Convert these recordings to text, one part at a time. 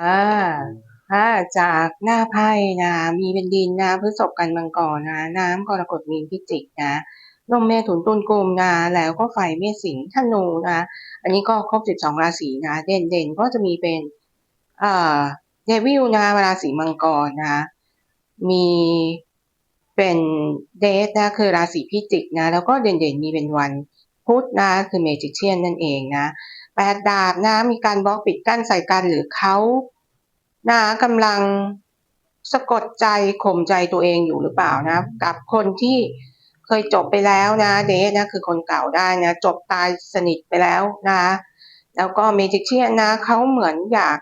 อ่าถ้าจากหน้าไพ่นะ มีเป็นดินนะพฤษภกันมังกรนะ น้ำกรกฎมีนพิจิกนะลมเมถุนตุลกุมนะแล้วก็ไฟเมษสิงห์ธนูนะอันนี้ก็ครบสิบสองราศีนะเด่นเด่นก็จะมีเป็นอ่าเดวิลนะราศีมังกรนะ มีเป็นเดทนะคือราศีพิจิกนะ แล้วก็เด่นเด่นมีเป็นวันพุธนะคือเมจิเชียนนั่นเองนะ แปดดาบนะ มีการบล็อกปิดกั้นใส่กันหรือเขานะกำลังสะกดใจข่มใจตัวเองอยู่หรือเปล่านะ กับคนที่เคยจบไปแล้วนะเดทนะคือคนเก่าได้นะ จบตายสนิทไปแล้วนะ แล้วก็เมจิเชียนนะเขาเหมือนอยาก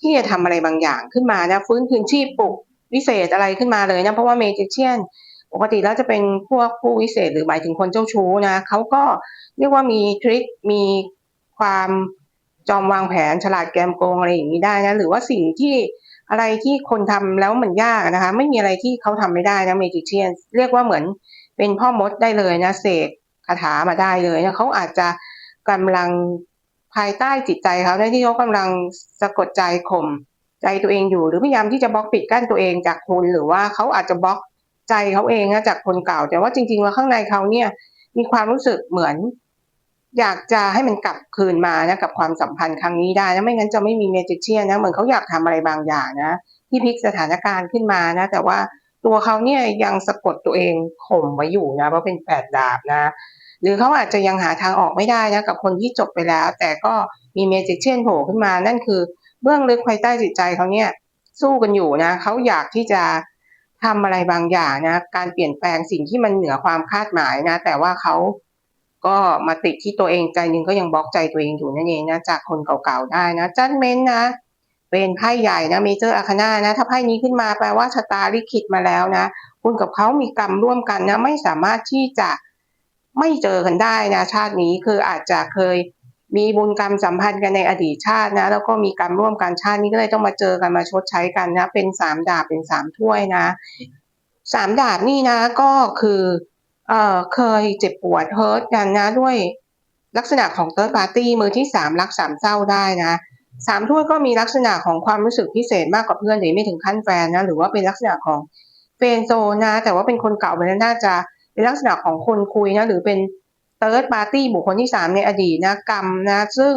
ที่จะทำอะไรบางอย่างขึ้นมานะฟื้นคืนชีพปลุกวิเศษอะไรขึ้นมาเลยนะเพราะว่าเมจิเชียนปกติแล้วจะเป็นพวกผู้วิเศษหรือหมายถึงคนเจ้าชู้นะเขาก็เรียกว่ามีทริคมี ความจอมวางแผนฉลาดแกมโกงอะไรอย่างนี้ได้นะหรือว่าสิ่งที่อะไรที่คนทำแล้วมันยากนะคะ ไม่มีอะไรที่เขาทำไม่ได้นะเมจิเชียนเรียกว่าเหมือนเป็นพ่อมดได้เลยนะเสกคาถามาได้เลยนะเขาอาจจะกำลังภายใต้จิตใจเขาในที่เขากำลังสะกดใจข่มใจตัวเองอยู่ หรือพยายามที่จะบล็อกปิดกั้นตัวเองจากคุณหรือว่าเขาอาจจะบล็อกใจเขาเองนะจากคนเก่า แต่ว่าจริงๆแล้วข้างในเขาเนี่ยมีความรู้สึกเหมือน อยากจะให้มันกลับคืนมานะกับความสัมพันธ์ครั้งนี้ได้นะไม่งั้นจะไม่มีเมจิเชียนนะเหมือนเขาอยากทำอะไรบางอย่างนะที่พลิกสถานการณ์ขึ้นมานะ แต่ว่าตัวเขาเนี่ยยังสะกดตัวเองข่มไว้อยู่นะเพราะเป็นแปดดาบนะ หรือเขาอาจจะยังหาทางออกไม่ได้นะกับคนที่จบไปแล้ว แต่ก็มีเมจิเชียนโผล่ขึ้นมา นั่นคือเบื้องลึกภายใต้จิตใจเขาเนี่ยสู้กันอยู่นะเขาอยากที่จะทำอะไรบางอย่างนะ การเปลี่ยนแปลงสิ่งที่มันเหนือความคาดหมายนะ แต่ว่าเขา ก็มาติดที่ตัวเองใจหนึ่งก็ยังบล็อกใจตัวเองอยู่นั่นเองนะจากคนเก่าๆได้นะจัดเม้นนะเป็นไพ่ใหญ่นะเมเจอร์อาคานานะถ้าไพ่นี้ขึ้นมาแปลว่าชะตาลิขิตมาแล้วนะ คุณกับเขามีกรรมร่วมกันนะ ไม่สามารถที่จะไม่เจอกันได้นะ ชาตินี้คืออาจจะเคยมีบุญกรรมสัมพันธ์กันในอดีตชาตินะ แล้วก็มีกรรมร่วมกันชาตินี้ก็เลยต้องมาเจอกันมาชดใช้กันนะ เป็นสามดาบเป็นสามถ้วยนะสามดาบนี่นะก็คือ เอ่อเคยเจ็บปวดเฮิร์ตกันนะด้วยลักษณะของเติร์ดปาร์ตี้มือที่สามรักสามเศร้าได้นะสามถ้วยก็มีลักษณะของความรู้สึกพิเศษมากกว่าเพื่อนหรือไม่ถึงขั้นแฟนนะหรือว่าเป็นลักษณะของเฟนโซนะ แต่ว่าเป็นคนเก่าไปแล้วน่าจะเป็นลักษณะของคนคุยนะหรือเป็นเติร์ดปาร์ตี้บุคคลที่สามในอดีตนะกรรมนะ ซึ่ง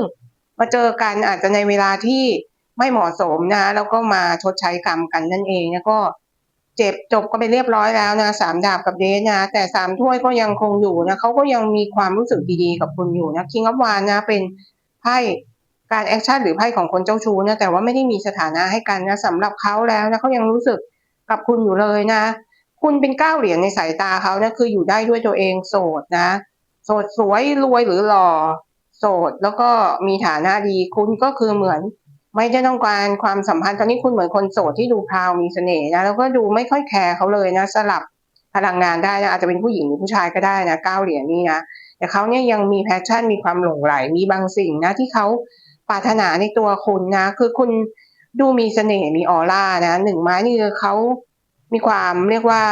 มาเจอกันอาจจะในเวลาที่ไม่เหมาะสมนะ แล้วก็มาชดใช้กรรมกันนั่นเองนะก็ เจ็บจบก็ไปเรียบร้อยแล้วนะสามดาบกับเดสนะ แต่สามถ้วยก็ยังคงอยู่นะเขาก็ยังมีความรู้สึกดีๆกับคุณอยู่นะคิงอัพวานนะเป็นไพ่การแอคชั่นหรือไพ่ของคนเจ้าชู้นะแต่ว่าไม่ได้มีสถานะให้กันนะสำหรับเขาแล้วนะเขายังรู้สึกกับคุณอยู่เลยนะ คุณเป็นก้าเหรียญในสายตาเขานะคืออยู่ได้ด้วยตัวเองโสดนะ โสดสวยรวยหรือหล่อโสดแล้วก็มีฐานะดีคุณก็คือเหมือน ไม่ได้ต้องการความสัมพันธ์ตอนนี้คุณเหมือนคนโสดที่ดูพราวมีเสน่ห์นะแล้วก็ดูไม่ค่อยแคร์เขาเลยนะสลับพลังงานได้นะอาจจะเป็นผู้หญิงหรือผู้ชายก็ได้นะก้าเหรียญนี้นะแต่เขาเนี่ยยังมีแพชชั่นมีความหลงไหลมีบางสิ่งนะที่เขาปรารถนาในตัวคุณนะ คือคุณดูมีเสน่ห์มีออร่านะหนึ่งไม้นี่คือเขามีความเรียกว่า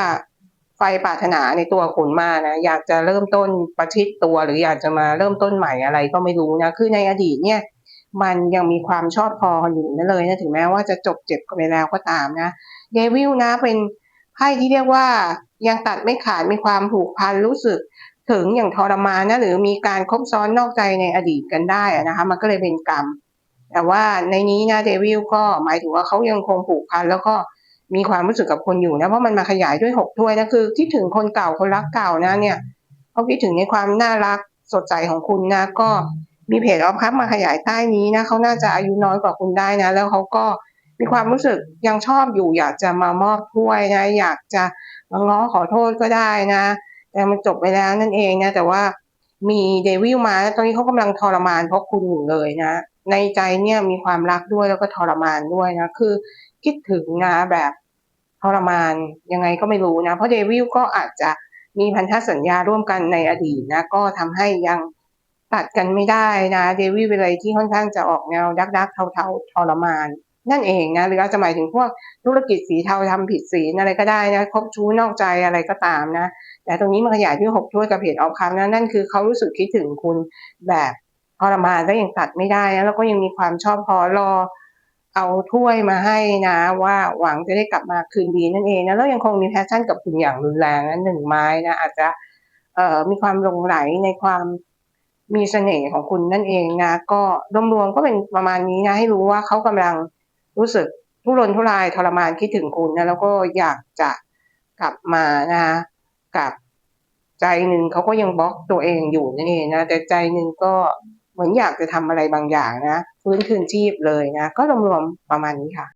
ไฟปรารถนาในตัวคุณมากนะอยากจะเริ่มต้นประชิดตัวหรืออยากจะมาเริ่มต้นใหม่อะไรก็ไม่รู้นะคือในอดีตเนี่ย มันยังมีความชอบพออยู่นั่นเลยนะถึงแม้ว่าจะจบเจ็บกันไปแล้วก็ตามนะเดวิลนะเป็นไพ่ที่เรียกว่ายังตัดไม่ขาดมีความผูกพันรู้สึกถึงอย่างทรมานนะหรือมีการคบซ้อนนอกใจในอดีตกันได้นะคะมันก็เลยเป็นกรรม แต่ว่าในนี้นะเดวิลก็หมายถึงว่าเขายังคงผูกพันแล้วก็มีความรู้สึกกับคนอยู่นะเพราะมันมาขยายด้วยหกถ้วยนะคือคิดถึงคนเก่าคนรักเก่านะเนี่ยเขาคิดถึงในความน่ารักสดใสของคุณนะก็ มีเพจออฟคัพมาขยายใต้นี้นะเขาน่าจะอายุน้อยกว่าคุณได้นะ แล้วเขาก็มีความรู้สึกยังชอบอยู่ อยากจะมามอบถ้วยนะ อยากจะมาง้อขอโทษก็ได้นะ แต่มันจบไปแล้วนั่นเองนะ แต่ว่ามีเดวิลมาตอนนี้เขากำลังทรมานเพราะคุณอยู่เลยนะ ในใจเนี่ยมีความรักด้วยแล้วก็ทรมานด้วยนะ คือคิดถึงนะแบบทรมานยังไงก็ไม่รู้นะ เพราะเดวิลก็อาจจะมีพันธสัญญาร่วมกันในอดีตนะ ก็ทำให้ยัง ตัดกันไม่ได้นะเดวิดเป็นอะไรที่ค่อนข้างจะออกแนวดักดักเทาเทาทรมาน นั่นเองนะหรืออาจจะหมายถึงพวกธุรกิจสีเทาทำผิดศีลอะไรก็ได้นะคบชู้นอกใจอะไรก็ตามนะ แต่ตรงนี้มันขยายที่หกถ้วยกับเพจออฟคัพนะนั่นคือเขารู้สึกคิดถึงคุณแบบทรมานแล้วยังตัดไม่ได้นะแล้วก็ยังมีความชอบพอรอเอาถ้วยมาให้นะว่าหวังจะได้กลับมาคืนดีนั่นเองนะแล้วยังคงมีแพชชั่นกับคุณอย่างรุนแรงนะหนึ่งไม้นะอาจจะเอ่อมีความหลงไหลในความ มีเสน่ห์ของคุณนั่นเองนะก็รวมๆก็เป็นประมาณนี้นะให้รู้ว่าเขากำลังรู้สึกทุรนทุรายทรมานคิดถึงคุณนะแล้วก็อยากจะกลับมานะกับใจหนึ่งเขาก็ยังบล็อกตัวเองอยู่นั่นเองนะแต่ใจหนึ่งก็เหมือนอยากจะทำอะไรบางอย่างนะฟื้นคืนชีพเลยนะก็รวมๆประมาณนี้ค่ะ